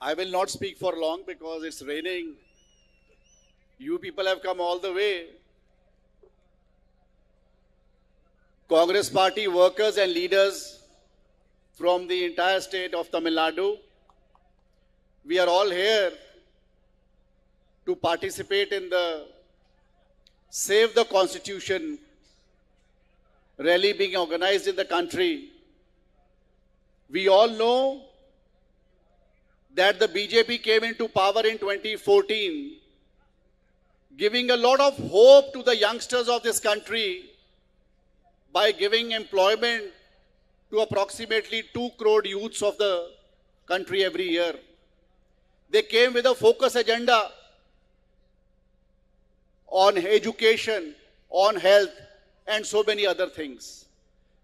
I will not speak for long because it's raining. You people have come all the way. Congress party workers and leaders from the entire state of Tamil Nadu. We are all here to participate in the Save the Constitution rally being organized in the country. We all know that the BJP came into power in 2014, giving a lot of hope to the youngsters of this country by giving employment to approximately 2 crore youths of the country every year. They came with a focus agenda on education, on health, and so many other things.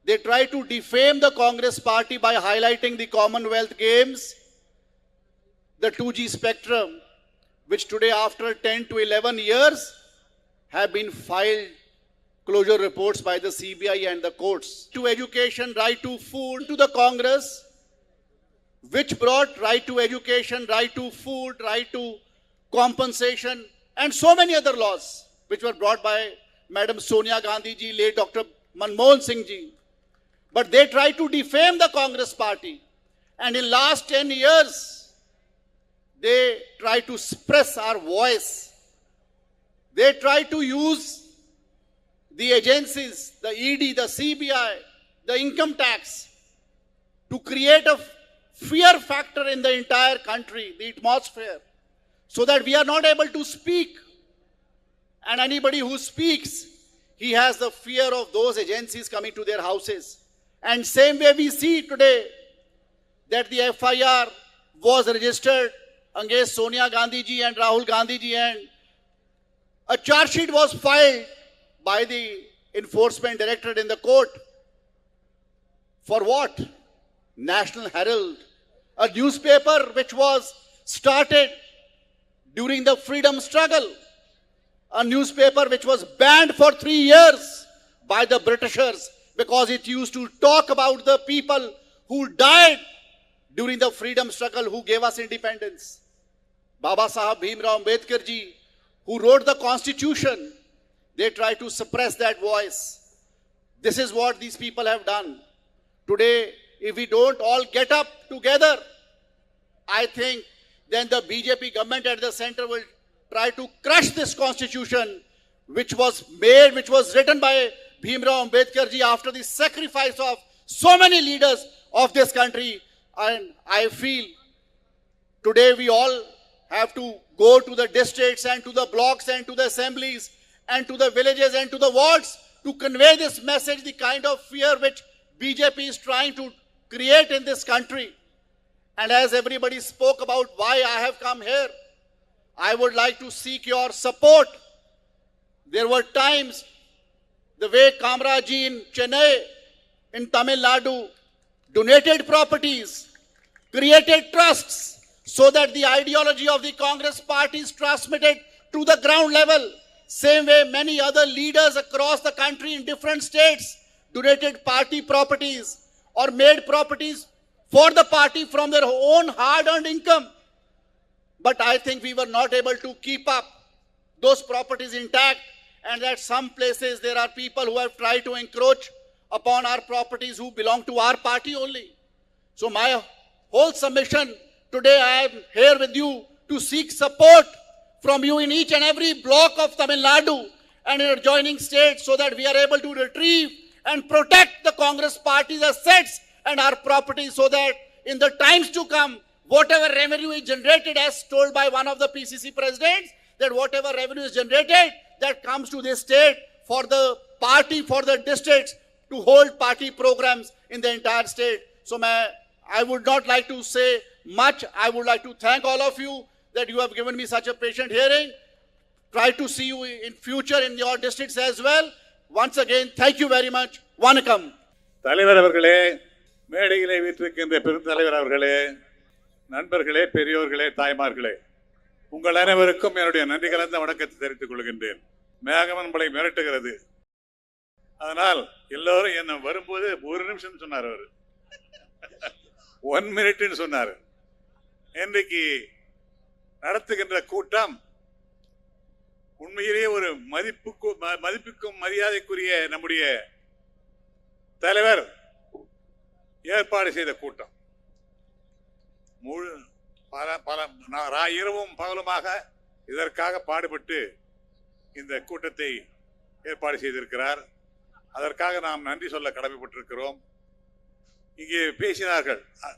They tried to defame the Congress party by highlighting the Commonwealth Games, the 2G spectrum, which today, after 10 to 11 years, have been filed closure reports by the CBI and the courts. To education, right to food, to the Congress, which brought right to education, right to food, right to compensation, and so many other laws which were brought by Madam Sonia Gandhi ji, late Dr. Manmohan Singh ji. But they tried to defame the Congress party. And in last 10 years, they try to suppress our voice. They try to use the agencies, the ED, the CBI, the income tax, to create a fear factor in the entire country, the atmosphere, so that we are not able to speak. And anybody who speaks, he has the fear of those agencies coming to their houses. And same way we see today that the FIR was registered against Sonia Gandhi ji and Rahul Gandhi ji and a charge sheet was filed by the enforcement directorate in the court. For what? National Herald, a newspaper which was started during the freedom struggle, a newspaper which was banned for three years by the Britishers because it used to talk about the people who died during the freedom struggle who gave us independence. Baba Sahib Bhimrao Ambedkar ji, who wrote the constitution, they try to suppress that voice. This is what these people have done. Today, if we don't all get up together, I think then the BJP government at the center will try to crush this constitution which was made, which was written by Bhimrao Ambedkar ji after the sacrifice of so many leaders of this country. And I feel today we all have to go to the districts and to the blocks and to the assemblies and to the villages and to the wards to convey this message, the kind of fear which BJP is trying to create in this country. And as everybody spoke about why I have come here, I would like to seek your support. There were times the way Kamraji in Chennai, in Tamil Nadu, donated properties, created trusts, so that the ideology of the Congress party is transmitted to the ground level. Same way, many other leaders across the country in different states donated party properties or made properties for the party from their own hard earned income. But I think we were not able to keep up those properties intact, and at some places there are people who have tried to encroach upon our properties who belong to our party only. So, my whole submission today, I am here with you to seek support from you in each and every block of Tamil Nadu and in adjoining states so that we are able to retrieve and protect the Congress party's assets and our property so that in the times to come, whatever revenue is generated, as told by one of the PCC presidents, that whatever revenue is generated, that comes to this state for the party, for the districts to hold party programs in the entire state. So, I would not like to say much. I would like to thank all of you that you have given me such a patient hearing. Try to see you in future in your districts as well. Once again, thank you very much. Vanakkam. தலைவர் அவர்களே மேடையிலே வீற்றிருக்கின்ற பெருந்தலைவர் அவர்களே நண்பர்களே பெரியோர்களே தாய்மார்களே உங்கள் அனைவருக்கும் என்னுடைய நன்றி கலந்த வணக்கத்தை தெரிவித்துக் கொள்கின்றேன் மேகமன் மலை மிரட்டுகிறது அதனால் எல்லோரும் என்ன வரும்போது ஒரு நிமிஷம் சொன்னார் அவர் ஒன் மினிட்னு சொன்னார் இன்றைக்கு நடத்துகின்ற கூட்டம் உண்மையிலேயே ஒரு மதிப்புக்கு ம- மதிப்புக்கும் மரியாதைக்குரிய நம்முடைய தலைவர் ஏற்பாடு செய்த கூட்டம். முழு பல பல ரா- இரவும் பகலுமாக இதற்காக பாடுபட்டு இந்த கூட்டத்தை ஏற்பாடு செய்திருக்கிறார். அதற்காக நாம் நன்றி சொல்ல கடமைப்பட்டிருக்கிறோம். இங்கே பேசினார்கள். அ-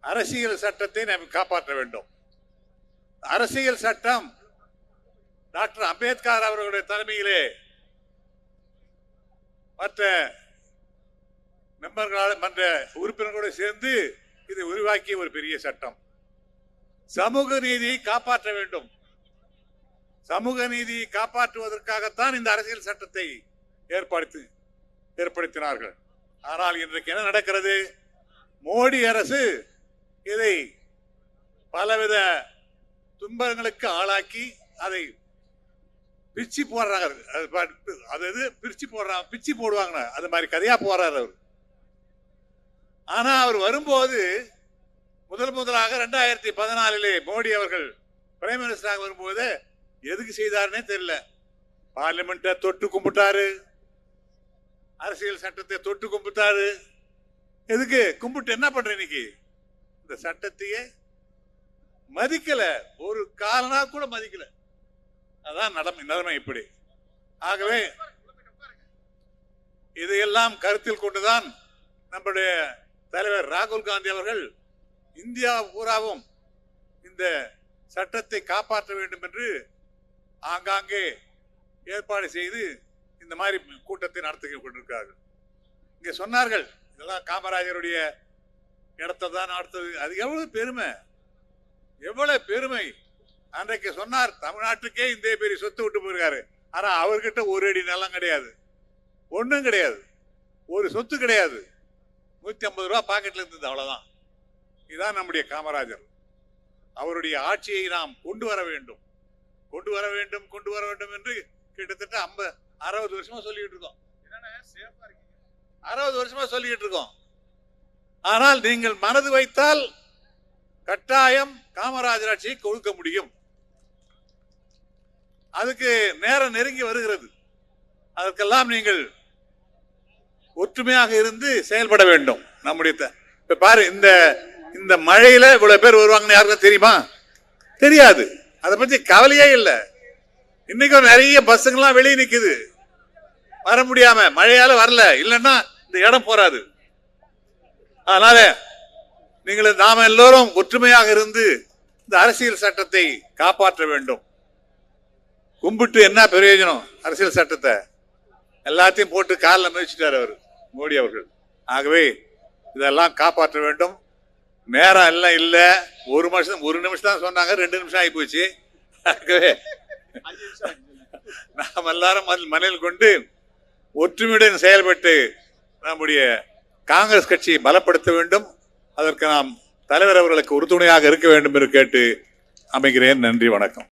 அரசியல் சட்டத்தை நாம் காப்பாற்ற வேண்டும். அரசியல் சட்டம் டாக்டர் அம்பேத்கர் அவர்களுடைய தலைமையிலே மற்ற மெம்பர்களால் மற்ற உறுப்பினர்களோடு சேர்ந்து இதை உருவாக்கிய ஒரு பெரிய சட்டம். சமூக நீதியை காப்பாற்ற வேண்டும். சமூக நீதியை காப்பாற்றுவதற்காகத்தான் இந்த அரசியல் சட்டத்தை ஏற்படுத்தி ஏற்படுத்தினார்கள். ஆனால் இன்றைக்கு என்ன நடக்கிறது? மோடி அரசு இதை பலவித துன்பங்களுக்கு ஆளாக்கி அதை பிச்சு போடுறாங்க அது அது இது பிரிச்சு போடுறாங்க பிச்சு போடுவாங்க அது மாதிரி கதையா போறாரு அவர். ஆனா அவர் வரும்போது முதல் முதலாக ரெண்டாயிரத்தி பதினாலிலே மோடி அவர்கள் பிரைம் மினிஸ்டராக வரும்போது எதுக்கு செய்தாருன்னே தெரியல. பார்லிமெண்ட்டை தொட்டு கும்பிட்டாரு. அரசியல் சட்டத்தை தொட்டு கும்பிட்டாரு. எதுக்கு? கும்பிட்டு என்ன பண்ற இன்னைக்கு? இந்த சட்டத்தையே மதிக்கல. ஒரு காலனா கூட மதிக்கல. அதான் நிலைமை நிலைமை இப்படி. ஆகவே இதையெல்லாம் கருத்தில் கொண்டுதான் நம்முடைய தலைவர் ராகுல் காந்தி அவர்கள் இந்தியா பூராவும் இந்த சட்டத்தை காப்பாற்ற வேண்டும் என்று ஆங்காங்கே ஏற்பாடு செய்து இந்த மாதிரி கூட்டத்தை நடத்தி கொண்டிருக்கிறார்கள். இங்கே சொன்னார்கள் இதெல்லாம் காமராஜருடைய இடத்தை தான் அடுத்தது அது எவ்வளவு பெருமை? எவ்வளவு பெருமை? அன்றைக்கு சொன்னார் தமிழ்நாட்டுக்கே இந்த பெரிய சொத்து விட்டு போயிருக்காரு. ஆனா அவர்கிட்ட ஒரு அடி நிலம் கிடையாது. ஒண்ணும் கிடையாது. ஒரு சொத்து கிடையாது. நூத்தி ஐம்பது ரூபா பாக்கெட்ல இருந்தது அவ்வளவுதான். இதுதான் நம்முடைய காமராஜர். அவருடைய ஆட்சியை நாம் கொண்டு வர வேண்டும். கொண்டு வர வேண்டும் கொண்டு வர வேண்டும் என்று கிட்டத்தட்ட ஐம்பது அறுபது வருஷமா சொல்லிட்டு இருக்கோம். அறுபது வருஷமா சொல்லிட்டு இருக்கோம். ஆனால் நீங்கள் மனது வைத்தால் கட்டாயம் காமராஜர் ஆட்சியை கொடுக்க முடியும். அதுக்கு நேரம் நெருங்கி வருகிறது. அதற்கெல்லாம் நீங்கள் ஒற்றுமையாக இருந்து செயல்பட வேண்டும். நம்முடைய இப்போ இப்ப பாரு இந்த இந்த மழையில இவ்வளவு பேர் வருவாங்கன்னு யாருக்கும் தெரியுமா? தெரியாது. அதை பத்தி கவலையே இல்லை. இன்னைக்கும் நிறைய பஸ்ஸுங்கெல்லாம் வெளியே நிற்குது வர முடியாம மழையால வரல. இல்லைன்னா இந்த இடம் போறாது. அதனால நீங்கள் நாம் எல்லோரும் ஒற்றுமையாக இருந்து இந்த அரசியல் சட்டத்தை காப்பாற்ற வேண்டும். கும்பிட்டு என்ன பிரயோஜனம் அரசியல் சட்டத்தை? எல்லாத்தையும் போட்டு காலில் மிதிச்சிட்டார் அவர் மோடி அவர்கள். ஆகவே இதெல்லாம் காப்பாற்ற வேண்டும். நேரம் எல்லாம் இல்லை. ஒரு நிமிஷம் ஒரு நிமிஷம் தான் சொன்னாங்க. ரெண்டு நிமிஷம் ஆகி போச்சு. ஆகவே நாம் எல்லாரும் மனதில் கொண்டு ஒற்றுமையுடன் செயல்பட்டு நம்முடைய காங்கிரஸ் கட்சியை பலப்படுத்த வேண்டும். அதற்கு நாம் தலைவர் அவர்களுக்கு உறுதுணையாக இருக்க வேண்டும் என்று கேட்டு அமைகிறேன். நன்றி வணக்கம்.